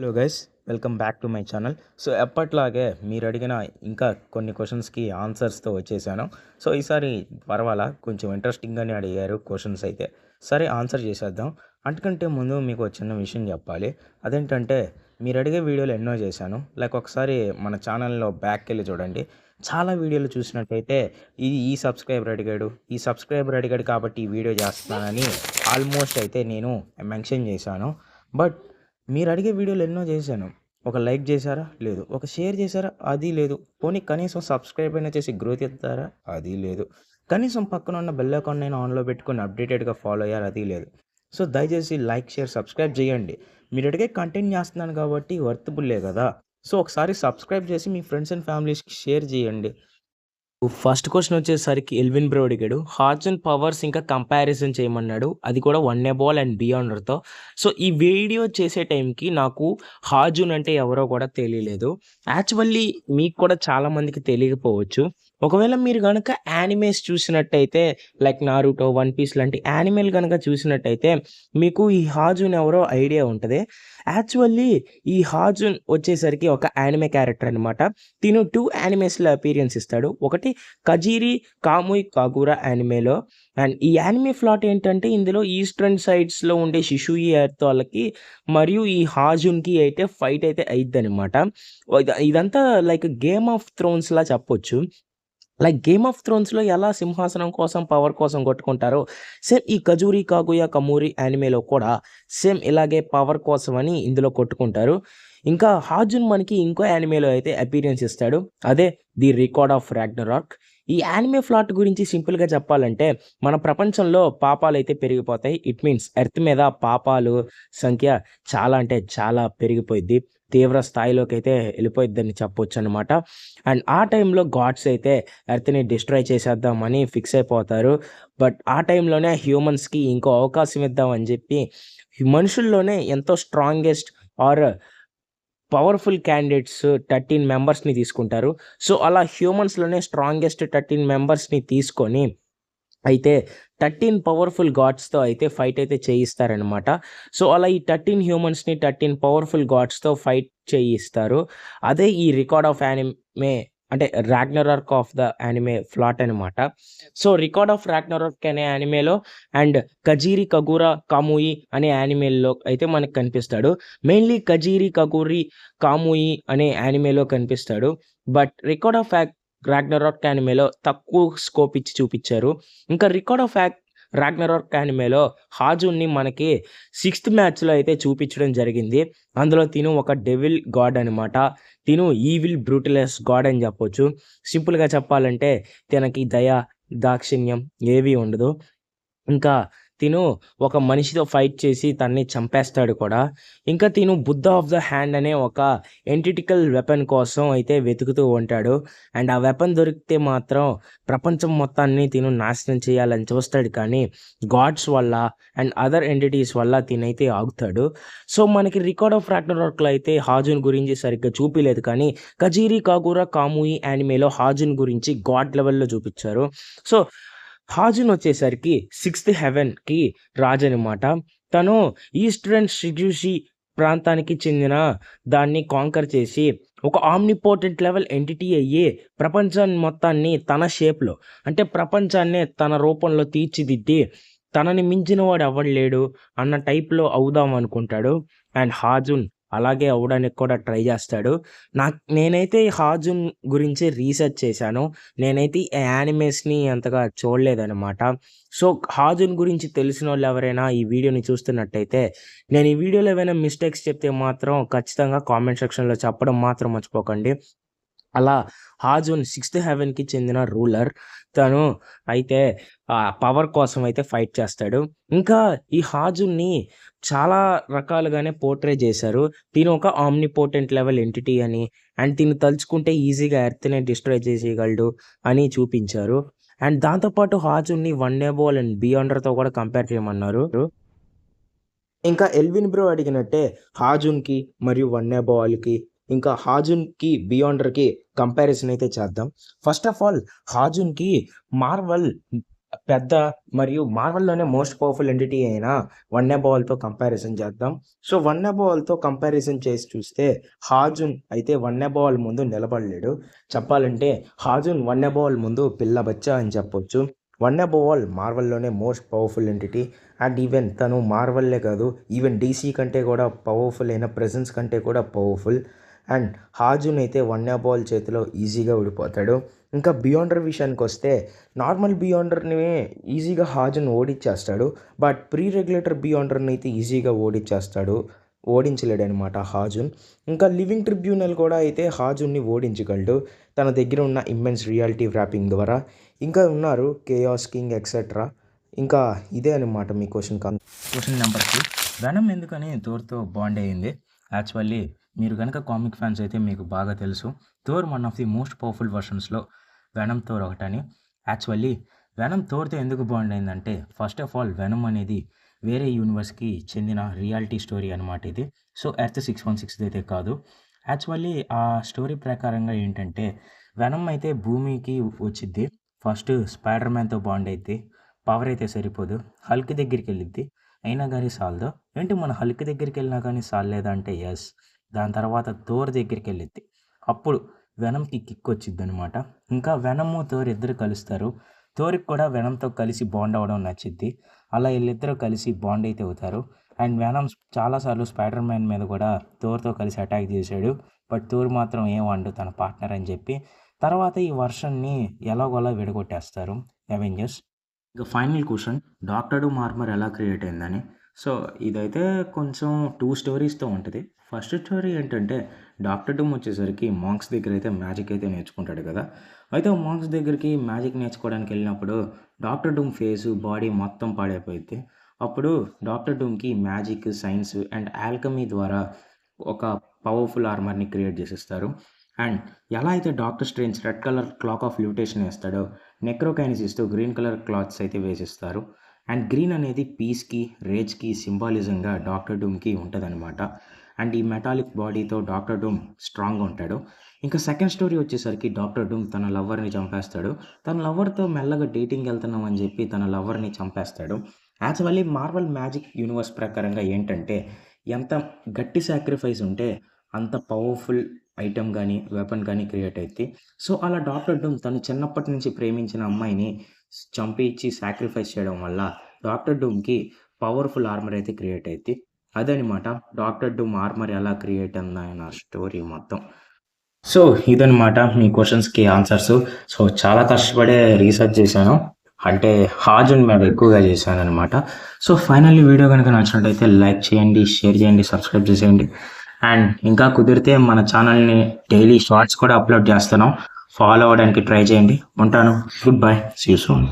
Hello guys welcome back to my channel. So ఎప్పట్లాగే మీరు అడిగిన ఇంకా కొన్ని క్వశ్చన్స్కి ఆన్సర్స్తో వచ్చేసాను. సో ఈసారి పర్వాలా? కొంచెం ఇంట్రెస్టింగ్గానే అడిగారు క్వశ్చన్స్ అయితే. సరే ఆన్సర్ చేసేద్దాం. అంతకంటే ముందు మీకు చిన్న విషయం చెప్పాలి. అదేంటంటే మీరు అడిగే వీడియోలు ఎన్నో చేశాను. లైక్ ఒకసారి మన ఛానల్లో బ్యాక్ వెళ్ళి చూడండి. చాలా వీడియోలు చూసినట్టయితే ఇది ఈ సబ్స్క్రైబర్ అడిగాడు ఈ సబ్స్క్రైబర్ అడిగాడు కాబట్టి ఈ వీడియో చేస్తున్నానని ఆల్మోస్ట్ అయితే నేను మెన్షన్ చేశాను. బట్ మీరు అడిగే వీడియోలు ఎన్నో చేశాను. ఒక లైక్ చేశారా? లేదు. ఒక షేర్ చేశారా? అది లేదు. పోనీ కనీసం సబ్స్క్రైబ్ అయినా చేసి గ్రోత్ ఎత్తారా? అది లేదు. కనీసం పక్కన ఉన్న బెల్ అకౌంట్ అయినా ఆన్లో పెట్టుకుని అప్డేటెడ్గా ఫాలో అయ్యారు? అది లేదు. సో దయచేసి లైక్ షేర్ సబ్స్క్రైబ్ చేయండి. మీరు అడిగే కంటెంట్ చేస్తున్నాను కాబట్టి వర్తబుల్లే కదా. సో ఒకసారి సబ్స్క్రైబ్ చేసి మీ ఫ్రెండ్స్ అండ్ ఫ్యామిలీస్కి షేర్ చేయండి. ఫస్ట్ క్వశ్చన్ వచ్చేసరికి ఎల్విన్ బ్రో అడిగాడు హార్ట్స్ అండ్ పవర్స్ ఇంకా కంపారిజన్ చేయమన్నాడు అది కూడా వన్ ఏ బాల్ అండ్ బియాండర్తో సో ఈ వీడియో చేసే టైంకి నాకు హాజున్ అంటే ఎవరో కూడా తెలియలేదు. యాక్చువల్లీ మీకు కూడా చాలామందికి తెలియకపోవచ్చు. ఒకవేళ మీరు కనుక యానిమేస్ చూసినట్టయితే లైక్ నారుటో వన్ పీస్ లాంటి యానిమేల్ కనుక చూసినట్టయితే మీకు ఈ హాజున్ ఎవరో ఐడియా ఉంటుంది. యాక్చువల్లీ ఈ హాజున్ వచ్చేసరికి ఒక యానిమే క్యారెక్టర్ అనమాట తిను టూ యానిమేస్లో అపీరియన్స్ ఇస్తాడు. ఒకటి కజీరి కాముయ్ కాగురా యానిమేలో. అండ్ ఈ యానిమే ఫ్లాట్ ఏంటంటే ఇందులో ఈస్టర్న్ సైడ్స్లో ఉండే శిశుయి ఎర్త్ వాళ్ళకి మరియు ఈ హాజున్కి అయితే ఫైట్ అయితే అయిద్ది అనమాట ఇదంతా లైక్ గేమ్ ఆఫ్ థ్రోన్స్లా చెప్పొచ్చు. లైక్ గేమ్ ఆఫ్ థ్రోన్స్లో ఎలా సింహాసనం కోసం పవర్ కోసం కొట్టుకుంటారో సేమ్ ఈ కజూరి కాగుయా కమూరి యానిమేలో కూడా సేమ్ ఇలాగే పవర్ కోసం అని ఇందులో కొట్టుకుంటారు. ఇంకా హాజున్ మనకి ఇంకో యానిమేలో అయితే అపీరియన్స్ ఇస్తాడు. అదే ది రికార్డ్ ఆఫ్ రాక్ ఈ యానిమే ఫ్లాట్ గురించి సింపుల్గా చెప్పాలంటే మన ప్రపంచంలో పాపాలు అయితే పెరిగిపోతాయి. ఇట్ మీన్స్ ఎర్త్ మీద పాపాలు సంఖ్య చాలా అంటే చాలా పెరిగిపోయింది తీవ్ర స్థాయిలోకి అయితే వెళ్ళిపోయిద్దని చెప్పొచ్చు అనమాట అండ్ ఆ టైంలో గాడ్స్ అయితే ఎర్త్ని డిస్ట్రాయ్ చేసేద్దామని ఫిక్స్ అయిపోతారు. బట్ ఆ టైంలోనే హ్యూమన్స్కి ఇంకో అవకాశం ఇద్దామని చెప్పి మనుషుల్లోనే ఎంతో strongest or powerful candidates thirteen మెంబర్స్ని తీసుకుంటారు. సో అలా హ్యూమన్స్లోనే స్ట్రాంగెస్ట్ థర్టీన్ మెంబర్స్ని తీసుకొని అయితే థర్టీన్ పవర్ఫుల్ గాడ్స్తో అయితే ఫైట్ అయితే చేయిస్తారనమాట సో అలా ఈ థర్టీన్ హ్యూమన్స్ని థర్టీన్ పవర్ఫుల్ గాడ్స్తో ఫైట్ చేయిస్తారు. అదే ఈ రికార్డ్ ఆఫ్ యానిమే అంటే Ragnarok of the anime plot అనమాట సో రికార్డ్ ఆఫ్ రాగ్నరార్క్ అనే యానిమేలో అండ్ కజీరి కగూరా కాముయి అనే యానిమేల్లో అయితే మనకు కనిపిస్తాడు. మెయిన్లీ కజీరి కగూరి కాముయి అనే యానిమేలో కనిపిస్తాడు. But record of yak Ragnarok యానిమేలో తక్కువ స్కోప్ ఇచ్చి చూపించారు. ఇంకా రికార్డ్ ఆఫ్ యాక్ రాగ్నరాక్ యానిమేలో హాజున్ని మనకి సిక్స్త్ మ్యాచ్లో అయితే చూపించడం జరిగింది. అందులో తిను ఒక డెవిల్ గాడ్ అనమాట తిను ఈవిల్ బ్రూటలెస్ గాడ్ అని చెప్పొచ్చు. సింపుల్గా చెప్పాలంటే తనకి దయ దాక్షిణ్యం ఏవి ఉండదు. ఇంకా తిను ఒక మనిషితో ఫైట్ చేసి తన్ని చంపేస్తాడు కూడా. ఇంకా తిను బుద్ధ ఆఫ్ ద హ్యాండ్ అనే ఒక ఎంటిటికల్ వెపన్ కోసం అయితే వెతుకుతూ ఉంటాడు. అండ్ ఆ వెపన్ దొరికితే మాత్రం ప్రపంచం మొత్తాన్ని తిను నాశనం చేయాలని చూస్తాడు కానీ గాడ్స్ వల్ల అండ్ అదర్ ఎంటిటీస్ వల్ల తినైతే ఆగుతాడు. సో మనకి రికార్డ్ ఆఫ్ వర్క్లో అయితే హాజున్ గురించి సరిగ్గా చూపిలేదు కానీ కజీరి కాగురా కాముయి యానిమేలో హాజున్ గురించి గాడ్ లెవెల్లో చూపించారు. సో హాజున్ వచ్చేసరికి సిక్స్త్ హెవెన్కి రాజు అనమాట తను ఈస్టర్న్ షిగ్యూషి ప్రాంతానికి చెందిన దాన్ని కాంకర్ చేసి ఒక ఆమ్నిపోర్టెంట్ లెవెల్ ఎంటిటీ అయ్యి ప్రపంచాన్ని మొత్తాన్ని తన షేప్లో అంటే ప్రపంచాన్నే తన రూపంలో తీర్చిదిద్ది తనని మించిన వాడు లేడు అన్న టైప్లో అవుదాం అనుకుంటాడు అండ్ హాజున్ అలాగే అవ్వడానికి కూడా ట్రై చేస్తాడు. నాకు నేనైతే హాజున్ గురించి రీసెర్చ్ చేశాను. నేనైతే ఈ యానిమేస్ని అంతగా చూడలేదనమాట సో హాజున్ గురించి తెలిసిన వాళ్ళు ఎవరైనా ఈ వీడియోని చూస్తున్నట్టయితే నేను ఈ వీడియోలో ఏమైనా మిస్టేక్స్ చెప్తే మాత్రం ఖచ్చితంగా కామెంట్ సెక్షన్లో చెప్పడం మాత్రం మర్చిపోకండి. అలా హాజున్ సిక్స్త్ హెవెన్కి చెందిన రూలర్. తను అయితే పవర్ కోసం అయితే ఫైట్ చేస్తాడు. ఇంకా ఈ హాజున్ని చాలా రకాలుగానే పోర్ట్రే చేశారు. దీని ఒక ఆమ్నిపోర్టెంట్ లెవెల్ ఎంటిటీ అని అండ్ దీన్ని తలుచుకుంటే ఈజీగా ఎర్త్నే డిస్ట్రాయ్ చేసేయగలడు అని చూపించారు. అండ్ దాంతోపాటు హాజున్ని వన్ డే అండ్ బియాండర్తో కూడా కంపేర్ చేయమన్నారు. ఇంకా ఎల్విన్ బ్రో అడిగినట్టే హాజున్కి మరియు వన్ ఇంకా హాజున్కి బియాండర్కి కంపారిజన్ అయితే చేద్దాం ఫస్ట్ ఆఫ్ ఆల్ హాజున్కి మార్వల్ పెద్ద మరియు మార్వెల్‌లోనే మోస్ట్ పవర్‌ఫుల్ ఎంటిటీ అయిన వన్ బాల్‌తో కంపారిజన్ చేద్దాం. సో, వన్ బాల్‌తో కంపారిజన్ చేసి చూస్తే హాజున్ అయితే వన్ బాల్ ముందు నిలబడలేడు. చెప్పాలంటే హాజున్ వన్ బాల్ ముందు పిల్ల బచ్చా అని చెప్పొచ్చు. One ball మార్వెల్‌లోనే most powerful entity. And even తను మార్వెల్లే కాదు ఈవెన్ డీసీ కంటే కూడా పవర్‌ఫుల్ అయిన ప్రెజెన్స్ కంటే కూడా పవర్‌ఫుల్. అండ్ హాజున్ అయితే వన్ బాల్ చేతిలో ఈజీగా ఓడిపోతాడు. ఇంకా బియాండర్ విషయానికొస్తే నార్మల్ బియాండర్‌ని ఈజీగా హాజున్ ఓడించేస్తాడు. బట్ ప్రీ రెగ్యులేటర్ బియాండర్‌ని అయితే ఈజీగా ఓడించేస్తాడు. ఓడించలేడనమాట హాజున్. ఇంకా లివింగ్ ట్రిబ్యునల్ కూడా అయితే హాజున్‌ని ఓడించగలడు. తన దగ్గర ఉన్న ఇమ్మెన్స్ రియాలిటీ వ్రాపింగ్ ద్వారా. ఇంకా ఉన్నారు కేయాస్ కింగ్ ఎక్సెట్రా. ఇంకా ఇదే అనమాట మీ క్వశ్చన్ కన్ నెంబర్ 2 వెనమ్ ఎందుకని థోర్‌తో బాండ్ అయింది? యాక్చువల్లీ మీరు కనుక కామిక్ ఫ్యాన్స్ అయితే మీకు బాగా తెలుసు. Thor one of the most powerful వర్షన్స్లో Venom, Thor ఒకటని. యాక్చువల్లీ వెనమ్ థోర్‌తో ఎందుకు బాండ్ అయిందంటే ఫస్ట్ ఆఫ్ ఆల్ వెనమ్ అనేది వేరే యూనివర్స్‌కి చెందిన రియాలిటీ స్టోరీ అనమాట ఇది. సో, ఎర్త్ 616 అయితే కాదు. యాక్చువల్లీ ఆ స్టోరీ ప్రకారంగా ఏంటంటే వెనమ్ అయితే భూమికి వచ్చిద్ది. ఫస్ట్ స్పైడర్ మ్యాన్‌తో బాండ్ అయితే పవర్ అయితే సరిపోదు. హల్క్ దగ్గరికి వెళ్ళిద్ది అయినా కానీ సాల్దో ఏంటి మన హల్క్ దగ్గరికెళ్ళినా గాని సాల్లేదా అంటే ఎస్ దాని తర్వాత తోరు దగ్గరికి వెళ్ళిద్ది అప్పుడు వెనంకి కిక్ వచ్చిద్దనమాట. ఇంకా వెనము తోర్ ఇద్దరు కలుస్తారు. తోరికి కూడా వెనంతో కలిసి బాండ్ అవ్వడం నచ్చిద్ది. అలా వీళ్ళిద్దరూ కలిసి బాండ్ అయితే అవుతారు. అండ్ వెనం చాలాసార్లు స్పైడర్ మ్యాన్ మీద కూడా తోర్తో కలిసి అటాక్ చేశాడు. బట్ తోర్ మాత్రం ఏమండు తన పార్ట్నర్ అని చెప్పి. తర్వాత ఈ వర్షన్ని ఎలాగోలా విడగొట్టేస్తారు అవెంజర్స్. ఇక ఫైనల్ క్వశ్చన్ డాక్టర్ మార్మర్ ఎలా క్రియేట్ అయిందని. సో, ఇదైతే కొంచెం టూ స్టోరీస్‌తో ఉంటుంది ఫస్ట్ స్టోరీ ఏంటంటే డాక్టర్ డూమ్ వచ్చేసరికి మాంక్స్ దగ్గర అయితే మ్యాజిక్ అయితే నేర్చుకుంటాడు కదా! అయితే మాంక్స్ దగ్గరికి మ్యాజిక్ నేర్చుకోవడానికి వెళ్ళినప్పుడు డాక్టర్ డూమ్ ఫేస్ బాడీ మొత్తం పాడైపోయింది అప్పుడు డాక్టర్ డూమ్‌కి మ్యాజిక్, సైన్స్ అండ్ ఆల్కమీ ద్వారా ఒక పవర్‌ఫుల్ ఆర్మర్‌ని క్రియేట్ చేసిస్తారు. అండ్ ఎలా అయితే doctor strange red colour cloak of ల్యూటేషన్ ఏస్తాడో నెక్రోకైనసిస్‌తో గ్రీన్ కలర్ క్లాత్స్ అయితే వేసిస్తారు. అండ్ గ్రీన్ అనేది పీస్‌కి, రేజ్‌కి సింబాలిజంగా డాక్టర్ డూమ్‌కి ఉంటదనమాట. అండ్ ఈ మెటాలిక్ బాడీతో డాక్టర్ డూమ్ స్ట్రాంగ్‌గా ఉంటాడు. ఇంకా సెకండ్ స్టోరీ వచ్చేసరికి డాక్టర్ డూమ్ తన లవ్వర్‌ని చంపేస్తాడు. తన లవ్వర్‌తో మెల్లగా డేటింగ్‌కెళ్తున్నాం అని చెప్పి తన లవ్వర్‌ని చంపేస్తాడు. యాక్చువల్లీ మార్వల్ మ్యాజిక్ యూనివర్స్ ప్రకారంగా ఏంటంటే ఎంత గట్టి సాక్రిఫైస్ ఉంటే అంత పవర్‌ఫుల్ ఐటెం కానీ వెపన్ కానీ క్రియేట్ అవుతుంది సో, అలా డాక్టర్ డూమ్ తను చిన్నప్పటి నుంచి ప్రేమించిన అమ్మాయిని చంపించి సాక్రిఫైస్ చేయడం వల్ల డాక్టర్ డూమ్‌కి పవర్‌ఫుల్ ఆర్మర్ అయితే క్రియేట్ అయింది అదనమాట డాక్టర్ డూమ్ ఆర్మర్ ఎలా క్రియేట్ అయిందన్న స్టోరీ మొత్తం. సో, ఇదనమాట మీ క్వశ్చన్స్కి ఆన్సర్స్. సో, చాలా కష్టపడే రీసెర్చ్ చేశాను. అంటే హాజన్ మేము ఎక్కువగా చేశాను అనమాట సో, ఫైనల్లీ వీడియో కనుక నచ్చినట్టయితే లైక్ చేయండి, షేర్ చేయండి, సబ్స్క్రైబ్ చేసేయండి. అండ్ ఇంకా కుదిరితే మన ఛానల్‌ని డైలీ షార్ట్స్ కూడా అప్‌లోడ్ చేస్తున్నాం. ఫాలో అవ్వడానికి ట్రై చేయండి. ఉంటాను. Good bye. See soon soon.